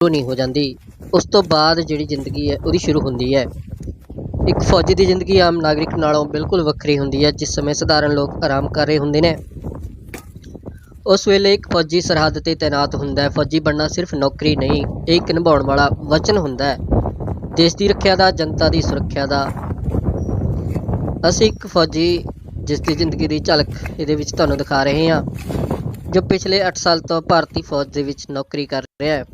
ਸ਼ੁਰੂ ਨਹੀਂ ਹੋ ਜਾਂਦੀ। ਉਸ ਤੋਂ ਬਾਅਦ ਜਿਹੜੀ ਜ਼ਿੰਦਗੀ ਹੈ, ਉਹਦੀ ਸ਼ੁਰੂ ਹੁੰਦੀ ਹੈ। ਇੱਕ ਫੌਜੀ ਦੀ ਜ਼ਿੰਦਗੀ ਆਮ ਨਾਗਰਿਕ ਨਾਲੋਂ ਬਿਲਕੁਲ ਵੱਖਰੀ ਹੁੰਦੀ ਹੈ, ਜਿਸ ਸਮੇਂ ਸਧਾਰਨ ਲੋਕ ਆਰਾਮ ਕਰ ਰਹੇ ਹੁੰਦੇ ਨੇ। ਉਸ ਵੇਲੇ ਇੱਕ ਫੌਜੀ ਸਰਹੱਦ ਤੇ ਤਾਇਨਾਤ ਹੁੰਦਾ ਹੈ। ਫੌਜੀ ਬਣਨਾ ਸਿਰਫ ਨੌਕਰੀ ਨਹੀਂ, ਇਹ ਇੱਕ ਨਿਭਾਉਣ ਵਾਲਾ ਵਚਨ ਹੁੰਦਾ ਹੈ। ਦੇਸ਼ ਦੀ ਰੱਖਿਆ ਦਾ, ਜਨਤਾ ਦੀ ਸੁਰੱਖਿਆ ਦਾ। ਅਸੀਂ ਇੱਕ ਫੌਜੀ, ਜਿਸ ਦੀ ਜ਼ਿੰਦਗੀ ਦੀ ਝਲਕ ਇਹਦੇ ਵਿੱਚ ਤੁਹਾਨੂੰ ਦਿਖਾ ਰਹੇ ਹਾਂ, ਜੋ ਪਿਛਲੇ 8 ਸਾਲ ਤੋਂ ਭਾਰਤੀ ਫੌਜ ਦੇ ਵਿੱਚ ਨੌਕਰੀ ਕਰ ਰਿਹਾ ਹੈ।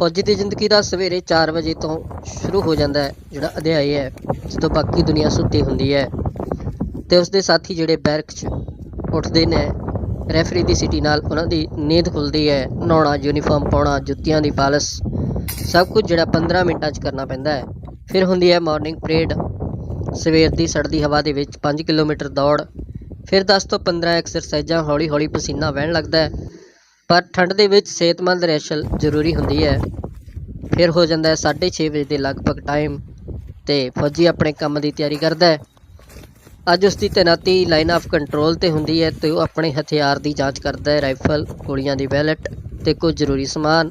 ਫੌਜੀ ਦੀ ਜ਼ਿੰਦਗੀ ਦਾ ਸਵੇਰੇ 4 ਵਜੇ ਤੋਂ ਸ਼ੁਰੂ ਹੋ ਜਾਂਦਾ ਹੈ, ਜਿਹੜਾ ਅਧਿਆਇ ਹੈ, ਜਦੋਂ ਬਾਕੀ ਦੁਨੀਆ ਸੁੱਤੀ ਹੁੰਦੀ ਹੈ। ਤੇ ਉਸ ਦੇ ਸਾਥੀ ਜਿਹੜੇ ਬੈਰਕ 'ਚ ਉੱਠਦੇ ਨੇ, ਰੈਫਰੀ ਦੀ ਸਿਟੀ ਨਾਲ ਉਹਨਾਂ ਦੀ ਨੀਂਦ ਖੁੱਲਦੀ ਹੈ, ਨਹਾਉਣਾ, ਯੂਨੀਫਾਰਮ ਪਾਉਣਾ, ਜੁੱਤੀਆਂ ਦੀ ਪਾਲਿਸ਼, ਸਭ ਕੁਝ ਜਿਹੜਾ 15 ਮਿੰਟਾਂ 'ਚ ਕਰਨਾ ਪੈਂਦਾ ਹੈ। ਫਿਰ ਹੁੰਦੀ ਹੈ ਮਾਰਨਿੰਗ ਪਰੇਡ ਸਵੇਰ ਦੀ ਸੜਦੀ ਹਵਾ ਦੇ ਵਿੱਚ 5 ਕਿਲੋਮੀਟਰ ਦੌੜ, ਫਿਰ 10 ਤੋਂ 15 ਐਕਸਰਸਾਈਜ਼ਾਂ ਹੌਲੀ ਹੌਲੀ ਪਸੀਨਾ ਵਹਿਣ ਲੱਗਦਾ ਹੈ। ਪਰ ਠੰਡ ਦੇ ਵਿੱਚ ਸਿਹਤਮੰਦ ਰੈਸ਼ਲ ਜ਼ਰੂਰੀ ਹੁੰਦੀ ਹੈ। ਫਿਰ ਹੋ ਜਾਂਦਾ ਹੈ 6:30 ਵਜੇ ਦੇ ਲਗਭਗ ਟਾਈਮ ਤੇ ਫੌਜੀ ਆਪਣੇ ਕੰਮ ਦੀ ਤਿਆਰੀ ਕਰਦਾ ਹੈ। ਅੱਜ ਉਸ ਦੀ ਤੈਨਾਤੀ ਲਾਈਨ ਆਫ ਕੰਟਰੋਲ ਤੇ ਹੁੰਦੀ ਹੈ ਤੇ ਉਹ ਆਪਣੇ ਹਥਿਆਰ ਦੀ ਜਾਂਚ ਕਰਦਾ ਹੈ। ਰਾਈਫਲ ਗੋਲੀਆਂ ਦੀ ਬੈਲਟ ਤੇ ਕੁਝ ਜ਼ਰੂਰੀ ਸਮਾਨ,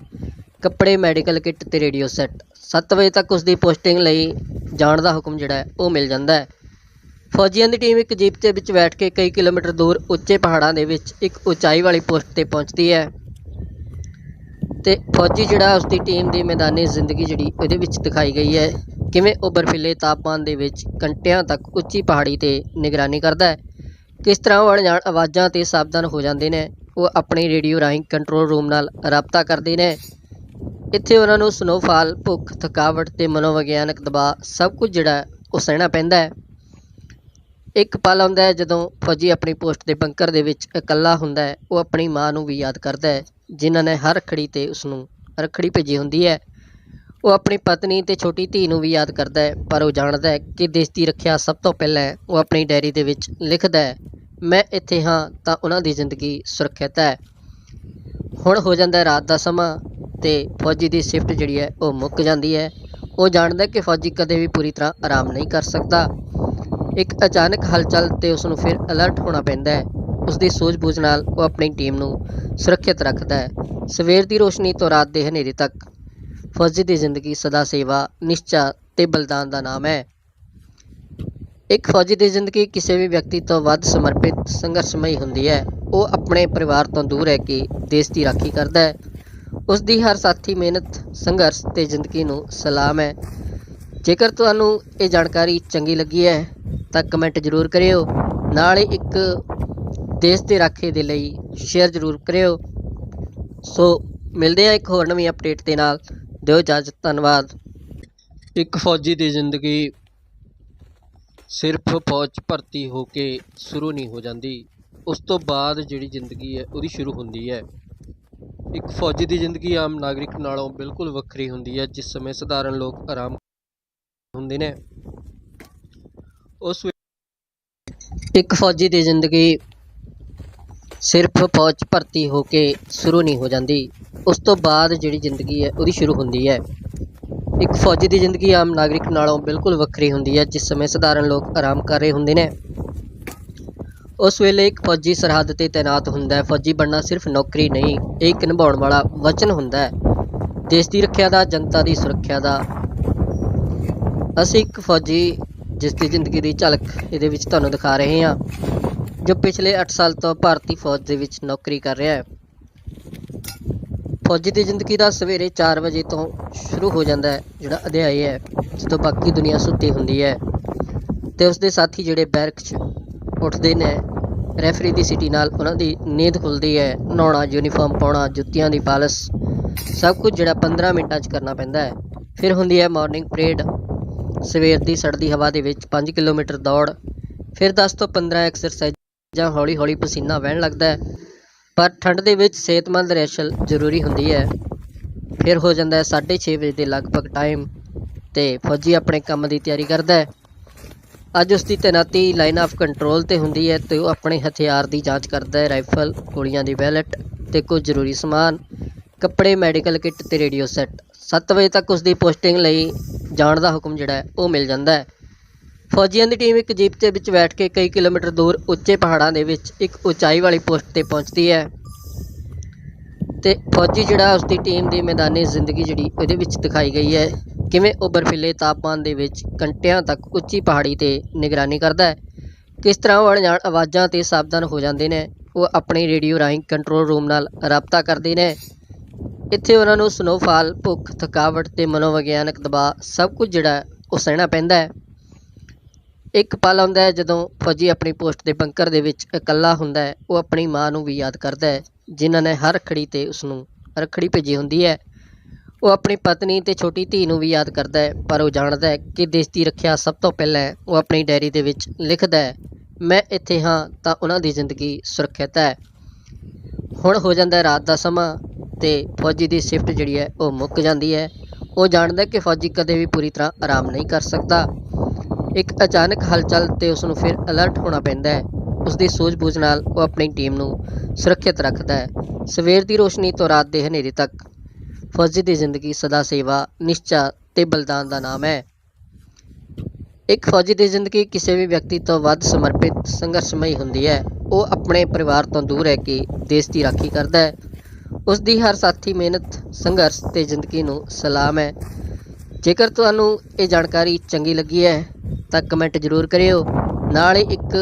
ਕੱਪੜੇ ਮੈਡੀਕਲ ਕਿੱਟ ਤੇ ਰੇਡੀਓ ਸੈੱਟ 7 ਵਜੇ ਤੱਕ ਉਸ ਦੀ ਪੋਸਟਿੰਗ ਲਈ ਜਾਣ ਦਾ ਹੁਕਮ ਜਿਹੜਾ ਹੈ, ਉਹ ਮਿਲ ਜਾਂਦਾ ਹੈ। ਫੌਜੀਆਂ ਦੀ ਟੀਮ ਇੱਕ ਜੀਪ ਦੇ ਵਿੱਚ ਬੈਠ ਕੇ ਕਈ ਕਿਲੋਮੀਟਰ ਦੂਰ ਉੱਚੇ ਪਹਾੜਾਂ ਦੇ ਵਿੱਚ ਇੱਕ ਉਚਾਈ ਵਾਲੀ ਪੋਸਟ ਤੇ ਪਹੁੰਚਦੀ ਹੈ। ਤੇ ਫੌਜੀ ਜਿਹੜਾ ਉਸ ਦੀ ਟੀਮ ਦੀ ਮੈਦਾਨੀ ਜ਼ਿੰਦਗੀ ਜਿਹੜੀ ਉਹਦੇ ਵਿੱਚ ਦਿਖਾਈ ਗਈ ਹੈ। ਕਿਵੇਂ ਉਹ ਬਰਫੀਲੇ ਤਾਪਮਾਨ ਦੇ ਵਿੱਚ ਘੰਟਿਆਂ ਤੱਕ ਉੱਚੀ ਪਹਾੜੀ ਤੇ ਨਿਗਰਾਨੀ ਕਰਦਾ ਹੈ, ਕਿਸ ਤਰ੍ਹਾਂ ਉਹ ਅਣਜਾਣ ਆਵਾਜ਼ਾਂ ਤੇ ਸਾਵਧਾਨ ਹੋ ਜਾਂਦੇ ਨੇ, ਉਹ ਆਪਣੀ ਰੇਡੀਓ ਰਾਹੀਂ ਕੰਟਰੋਲ ਰੂਮ ਨਾਲ ਰਾਬਤਾ ਕਰਦੇ ਨੇ। ਇੱਥੇ ਉਹਨਾਂ ਨੂੰ ਸਨੋਫਾਲ ਭੁੱਖ, ਥਕਾਵਟ ਤੇ ਮਨੋਵਿਗਿਆਨਕ ਦਬਾਅ ਸਭ ਕੁਝ ਜਿਹੜਾ ਉਹ ਸਹਿਣਾ ਪੈਂਦਾ ਹੈ। ਇੱਕ ਪਲ ਆਉਂਦਾ ਹੈ ਜਦੋਂ ਫੌਜੀ ਆਪਣੀ ਪੋਸਟ ਦੇ ਬੰਕਰ ਦੇ ਵਿੱਚ ਇਕੱਲਾ ਹੁੰਦਾ ਹੈ। ਉਹ ਆਪਣੀ ਮਾਂ ਨੂੰ ਵੀ ਯਾਦ ਕਰਦਾ ਹੈ, ਜਿਨ੍ਹਾਂ ਨੇ ਹਰ ਰੱਖੜੀ ਤੇ ਉਸ ਨੂੰ ਰੱਖੜੀ ਭੇਜੀ ਹੁੰਦੀ ਹੈ। ਉਹ ਆਪਣੀ ਪਤਨੀ ਤੇ ਛੋਟੀ ਧੀ ਨੂੰ ਵੀ ਯਾਦ ਕਰਦਾ ਹੈ, ਪਰ ਉਹ ਜਾਣਦਾ ਹੈ ਕਿ ਦੇਸ਼ ਦੀ ਰੱਖਿਆ ਸਭ ਤੋਂ ਪਹਿਲਾਂ ਹੈ। ਉਹ ਆਪਣੀ ਡਾਇਰੀ ਦੇ ਵਿੱਚ ਲਿਖਦਾ ਹੈ, ਮੈਂ ਇੱਥੇ ਹਾਂ ਤਾਂ ਉਹਨਾਂ ਦੀ ਜ਼ਿੰਦਗੀ ਸੁਰੱਖਿਅਤ ਹੈ। ਹੁਣ ਹੋ ਜਾਂਦਾ ਹੈ ਰਾਤ ਦਾ ਸਮਾਂ ਤੇ ਫੌਜੀ ਦੀ ਸ਼ਿਫਟ ਜਿਹੜੀ ਹੈ ਉਹ ਮੁੱਕ ਜਾਂਦੀ ਹੈ। ਉਹ ਜਾਣਦਾ ਕਿ ਫੌਜੀ ਕਦੇ ਵੀ ਪੂਰੀ ਤਰ੍ਹਾਂ ਆਰਾਮ ਨਹੀਂ ਕਰ ਸਕਦਾ। ਇੱਕ ਅਚਾਨਕ ਹਲਚਲ ਤੇ ਉਸ ਨੂੰ ਫਿਰ ਅਲਰਟ ਹੋਣਾ ਪੈਂਦਾ ਹੈ। ਉਸ ਦੀ ਸੂਝ-ਬੂਝ ਨਾਲ ਉਹ ਆਪਣੀ ਟੀਮ ਨੂੰ ਸੁਰੱਖਿਅਤ ਰੱਖਦਾ ਹੈ। ਸਵੇਰ ਦੀ ਰੋਸ਼ਨੀ ਤੋਂ ਰਾਤ ਦੇ ਹਨੇਰੇ ਤੱਕ। ਫੌਜੀ ਦੀ ਜ਼ਿੰਦਗੀ ਸਦਾ ਸੇਵਾ, ਨਿਸ਼ਚਾ ਤੇ ਬਲਿਦਾਨ ਦਾ ਨਾਮ ਹੈ। ਇੱਕ ਫੌਜੀ ਦੀ ਜ਼ਿੰਦਗੀ ਕਿਸੇ ਵੀ ਵਿਅਕਤੀ ਤੋਂ ਵੱਧ ਸਮਰਪਿਤ, ਸੰਘਰਸ਼ਮਈ ਹੁੰਦੀ ਹੈ। ਉਹ ਆਪਣੇ ਪਰਿਵਾਰ ਤੋਂ ਦੂਰ ਰਹਿ ਕੇ ਦੇਸ਼ ਦੀ ਰਾਖੀ ਕਰਦਾ ਹੈ। ਉਸ ਦੀ ਹਰ ਸਾਥੀ ਮਿਹਨਤ, ਸੰਘਰਸ਼ ਤੇ ਜ਼ਿੰਦਗੀ ਨੂੰ ਸਲਾਮ ਹੈ। ਜੇਕਰ ਤੁਹਾਨੂੰ ਇਹ ਜਾਣਕਾਰੀ ਚੰਗੀ ਲੱਗੀ ਹੈ ਤਾਂ ਕਮੈਂਟ ਜ਼ਰੂਰ ਕਰਿਓ। ਨਾਲ ਹੀ ਇੱਕ ਦੇਸ਼ ਦੇ ਰਾਖੇ ਦੇ ਲਈ ਸ਼ੇਅਰ ਜ਼ਰੂਰ ਕਰਿਓ। ਸੋ ਮਿਲਦੇ ਹਾਂ ਇੱਕ ਹੋਰ ਨਵੀਂ ਅਪਡੇਟ ਦੇ ਨਾਲ। ਦਿਓ ਇਜਾਜ਼ਤ, ਧੰਨਵਾਦ। ਇੱਕ ਫੌਜੀ ਦੀ ਜ਼ਿੰਦਗੀ ਸਿਰਫ ਫੌਜ ਭਰਤੀ ਹੋ ਕੇ ਸ਼ੁਰੂ ਨਹੀਂ ਹੋ ਜਾਂਦੀ। ਉਸ ਤੋਂ ਬਾਅਦ ਜਿਹੜੀ ਜ਼ਿੰਦਗੀ ਹੈ, ਉਹਦੀ ਸ਼ੁਰੂ ਹੁੰਦੀ ਹੈ। ਇੱਕ ਫੌਜੀ ਦੀ ਜ਼ਿੰਦਗੀ ਆਮ ਨਾਗਰਿਕ ਨਾਲੋਂ ਬਿਲਕੁਲ ਵੱਖਰੀ ਹੁੰਦੀ ਹੈ, ਜਿਸ ਸਮੇਂ ਸਧਾਰਨ ਲੋਕ ਆਰਾਮ ਹੁੰਦੇ ਨੇ। ਉਸ ਇੱਕ ਫੌਜੀ ਦੀ ਜ਼ਿੰਦਗੀ ਸਿਰਫ ਫੌਜ ਭਰਤੀ ਹੋ ਕੇ ਸ਼ੁਰੂ ਨਹੀਂ ਹੋ ਜਾਂਦੀ। ਉਸ ਤੋਂ ਬਾਅਦ ਜਿਹੜੀ ਜ਼ਿੰਦਗੀ ਹੈ, ਉਹਦੀ ਸ਼ੁਰੂ ਹੁੰਦੀ ਹੈ। ਇੱਕ ਫੌਜੀ ਦੀ ਜ਼ਿੰਦਗੀ ਆਮ ਨਾਗਰਿਕ ਨਾਲੋਂ ਬਿਲਕੁਲ ਵੱਖਰੀ ਹੁੰਦੀ ਹੈ, ਜਿਸ ਸਮੇਂ ਸਧਾਰਨ ਲੋਕ ਆਰਾਮ ਕਰ ਰਹੇ ਹੁੰਦੇ ਨੇ। ਉਸ ਵੇਲੇ ਇੱਕ ਫੌਜੀ ਸਰਹੱਦ ਤੇ ਤਾਇਨਾਤ ਹੁੰਦਾ ਹੈ। ਫੌਜੀ ਬਣਨਾ ਸਿਰਫ ਨੌਕਰੀ ਨਹੀਂ, ਇਹ ਇੱਕ ਨਿਭਾਉਣ ਵਾਲਾ ਵਚਨ ਹੁੰਦਾ ਹੈ। ਦੇਸ਼ ਦੀ ਰੱਖਿਆ ਦਾ, ਜਨਤਾ ਦੀ ਸੁਰੱਖਿਆ ਦਾ। ਅਸੀਂ ਇੱਕ ਫੌਜੀ ਜਿਸ ਦੀ ਜ਼ਿੰਦਗੀ ਦੀ ਝਲਕ ਇਹਦੇ ਵਿੱਚ ਤੁਹਾਨੂੰ ਦਿਖਾ ਰਹੇ ਹਾਂ, ਜੋ ਪਿਛਲੇ 8 ਸਾਲ ਤੋਂ ਭਾਰਤੀ ਫੌਜ ਦੇ ਵਿੱਚ ਨੌਕਰੀ ਕਰ ਰਿਹਾ ਹੈ। ਫੌਜੀ ਦੀ ਜ਼ਿੰਦਗੀ ਦਾ ਸਵੇਰੇ 4 ਵਜੇ ਤੋਂ ਸ਼ੁਰੂ ਹੋ ਜਾਂਦਾ ਹੈ, ਜਿਹੜਾ ਅਧਿਆਇ ਹੈ, ਜਦੋਂ ਬਾਕੀ ਦੁਨੀਆ ਸੁੱਤੀ ਹੁੰਦੀ ਹੈ ਤੇ ਉਸ ਦੇ ਸਾਥੀ ਜਿਹੜੇ ਬੈਰਕ 'ਚ ਉੱਠਦੇ ਨੇ, ਰੈਫਰੀ ਦੀ ਸਿਟੀ ਨਾਲ ਉਹਨਾਂ ਦੀ ਨੀਂਦ ਖੁੱਲਦੀ ਹੈ, ਨਹਾਉਣਾ, ਯੂਨੀਫਾਰਮ ਪਾਉਣਾ, ਜੁੱਤੀਆਂ ਦੀ ਪਾਲਿਸ਼, ਸਭ ਕੁਝ ਜਿਹੜਾ 15 ਮਿੰਟਾਂ 'ਚ ਕਰਨਾ ਪੈਂਦਾ ਹੈ। ਫਿਰ ਹੁੰਦੀ ਹੈ ਮਾਰਨਿੰਗ ਪਰੇਡ ਸਵੇਰ ਦੀ ਸੜਦੀ ਹਵਾ ਦੇ ਵਿੱਚ 5 ਕਿਲੋਮੀਟਰ ਦੌੜ, ਫਿਰ 10 ਤੋਂ 15 ਐਕਸਰਸਾਈਜ਼ਾਂ ਹੌਲੀ ਹੌਲੀ ਪਸੀਨਾ ਵਹਿਣ ਲੱਗਦਾ ਹੈ, ਪਰ ਠੰਡ ਦੇ ਵਿੱਚ ਸਿਹਤਮੰਦ ਰੈਸ਼ਲ ਜ਼ਰੂਰੀ ਹੁੰਦੀ ਹੈ। ਫਿਰ ਹੋ ਜਾਂਦਾ ਹੈ 6:30 ਵਜੇ ਦੇ ਲਗਭਗ ਟਾਈਮ ਤੇ ਫੌਜੀ ਆਪਣੇ ਕੰਮ ਦੀ ਤਿਆਰੀ ਕਰਦਾ ਹੈ। ਅੱਜ ਉਸ ਦੀ ਤੈਨਾਤੀ ਲਾਈਨ ਆਫ ਕੰਟਰੋਲ ਤੇ ਹੁੰਦੀ ਹੈ ਤੇ ਉਹ ਆਪਣੇ ਹਥਿਆਰ ਦੀ ਜਾਂਚ ਕਰਦਾ ਹੈ ਰਾਈਫਲ ਗੋਲੀਆਂ ਦੀ ਵੈਲਟ ਤੇ ਕੁਝ ਜ਼ਰੂਰੀ ਸਮਾਨ, ਕੱਪੜੇ ਮੈਡੀਕਲ ਕਿੱਟ ਤੇ ਰੇਡੀਓ ਸੈੱਟ 7 ਵਜੇ ਤੱਕ ਉਸ ਦੀ ਪੋਸਟਿੰਗ ਲਈ ਜਾਣ ਦਾ ਹੁਕਮ ਜਿਹੜਾ ਉਹ ਮਿਲ ਜਾਂਦਾ ਹੈ। ਫੌਜੀਆਂ ਦੀ ਟੀਮ ਇੱਕ ਜੀਪ ਦੇ ਵਿੱਚ ਬੈਠ ਕੇ ਕਈ ਕਿਲੋਮੀਟਰ ਦੂਰ ਉੱਚੇ ਪਹਾੜਾਂ ਦੇ ਵਿੱਚ ਇੱਕ ਉਚਾਈ ਵਾਲੀ ਪੋਸਟ ਤੇ ਪਹੁੰਚਦੀ ਹੈ। ਤੇ ਫੌਜੀ ਜਿਹੜਾ ਉਸ ਦੀ ਟੀਮ ਦੀ ਮੈਦਾਨੀ ਜ਼ਿੰਦਗੀ ਜਿਹੜੀ ਉਹਦੇ ਵਿੱਚ ਦਿਖਾਈ ਗਈ ਹੈ, ਕਿਵੇਂ ਉਹ ਬਰਫੀਲੇ ਤਾਪਮਾਨ ਦੇ ਵਿੱਚ ਘੰਟਿਆਂ ਤੱਕ ਉੱਚੀ ਪਹਾੜੀ ਤੇ ਨਿਗਰਾਨੀ ਕਰਦਾ ਹੈ, ਕਿਸ ਤਰ੍ਹਾਂ ਉਹ ਅਣਜਾਣ ਆਵਾਜ਼ਾਂ ਤੇ ਸਾਵਧਾਨ ਹੋ ਜਾਂਦੇ ਨੇ, ਉਹ ਆਪਣੇ ਰੇਡੀਓ ਰਾਹੀਂ ਕੰਟਰੋਲ ਰੂਮ ਨਾਲ ਰਾਬਤਾ ਕਰਦੇ ਨੇ। ਇੱਥੇ ਉਹਨਾਂ ਨੂੰ ਸਨੋਫਾਲ ਭੁੱਖ, ਥਕਾਵਟ ਤੇ ਮਨੋਵਿਗਿਆਨਕ ਦਬਾਅ ਸਭ ਕੁਝ ਜਿਹੜਾ ਉਹ ਸਹਿਣਾ ਪੈਂਦਾ ਹੈ। ਇੱਕ ਪਲ ਆਉਂਦਾ ਹੈ ਜਦੋਂ ਫੌਜੀ ਆਪਣੀ ਪੋਸਟ ਦੇ ਬੰਕਰ ਦੇ ਵਿੱਚ ਇਕੱਲਾ ਹੁੰਦਾ ਹੈ। ਉਹ ਆਪਣੀ ਮਾਂ ਨੂੰ ਵੀ ਯਾਦ ਕਰਦਾ ਹੈ, ਜਿਨ੍ਹਾਂ ਨੇ ਹਰ ਰੱਖੜੀ ਤੇ ਉਸ ਨੂੰ ਰੱਖੜੀ ਭੇਜੀ ਹੁੰਦੀ ਹੈ। ਉਹ ਆਪਣੀ ਪਤਨੀ ਤੇ ਛੋਟੀ ਧੀ ਨੂੰ ਵੀ ਯਾਦ ਕਰਦਾ ਹੈ, ਪਰ ਉਹ ਜਾਣਦਾ ਹੈ ਕਿ ਦੇਸ਼ ਦੀ ਰੱਖਿਆ ਸਭ ਤੋਂ ਪਹਿਲਾਂ ਉਹ ਆਪਣੀ ਡਾਇਰੀ ਦੇ ਵਿੱਚ ਲਿਖਦਾ ਹੈ, ਮੈਂ ਇੱਥੇ ਹਾਂ ਤਾਂ ਉਹਨਾਂ ਦੀ ਜ਼ਿੰਦਗੀ ਸੁਰੱਖਿਅਤ ਹੈ। ਹੁਣ ਹੋ ਜਾਂਦਾ ਰਾਤ ਦਾ ਸਮਾਂ ਤੇ ਫੌਜੀ ਦੀ ਸ਼ਿਫਟ ਜਿਹੜੀ ਹੈ ਉਹ ਮੁੱਕ ਜਾਂਦੀ ਹੈ। ਉਹ ਜਾਣਦਾ ਕਿ ਫੌਜੀ ਕਦੇ ਵੀ ਪੂਰੀ ਤਰ੍ਹਾਂ ਆਰਾਮ ਨਹੀਂ ਕਰ ਸਕਦਾ। ਇੱਕ ਅਚਾਨਕ ਹਲਚਲ ਤੇ ਉਸ ਨੂੰ ਫਿਰ ਅਲਰਟ ਹੋਣਾ ਪੈਂਦਾ ਹੈ। ਉਸ ਦੀ ਸੂਝ-ਬੂਝ ਨਾਲ ਉਹ ਆਪਣੀ ਟੀਮ ਨੂੰ ਸੁਰੱਖਿਅਤ ਰੱਖਦਾ ਹੈ। ਸਵੇਰ ਦੀ ਰੋਸ਼ਨੀ ਤੋਂ ਰਾਤ ਦੇ ਹਨੇਰੇ ਤੱਕ। ਫੌਜੀ ਦੀ ਜ਼ਿੰਦਗੀ ਸਦਾ ਸੇਵਾ, ਨਿਸ਼ਚਾ ਤੇ ਬਲਿਦਾਨ ਦਾ ਨਾਮ ਹੈ। ਇੱਕ ਫੌਜੀ ਦੀ ਜ਼ਿੰਦਗੀ ਕਿਸੇ ਵੀ ਵਿਅਕਤੀ ਤੋਂ ਵੱਧ ਸਮਰਪਿਤ, ਸੰਘਰਸ਼ਮਈ ਹੁੰਦੀ ਹੈ। ਉਹ ਆਪਣੇ ਪਰਿਵਾਰ ਤੋਂ ਦੂਰ ਰਹਿ ਕੇ ਦੇਸ਼ ਦੀ ਰਾਖੀ ਕਰਦਾ ਹੈ। ਉਸ ਦੀ ਹਰ ਸਾਥੀ ਮਿਹਨਤ, ਸੰਘਰਸ਼ ਤੇ ਜ਼ਿੰਦਗੀ ਨੂੰ ਸਲਾਮ ਹੈ। ਜੇਕਰ ਤੁਹਾਨੂੰ ਇਹ ਜਾਣਕਾਰੀ ਚੰਗੀ ਲੱਗੀ ਹੈ, ਤਾਂ ਕਮੈਂਟ ਜ਼ਰੂਰ ਕਰਿਓ। ਨਾਲ ਹੀ ਇੱਕ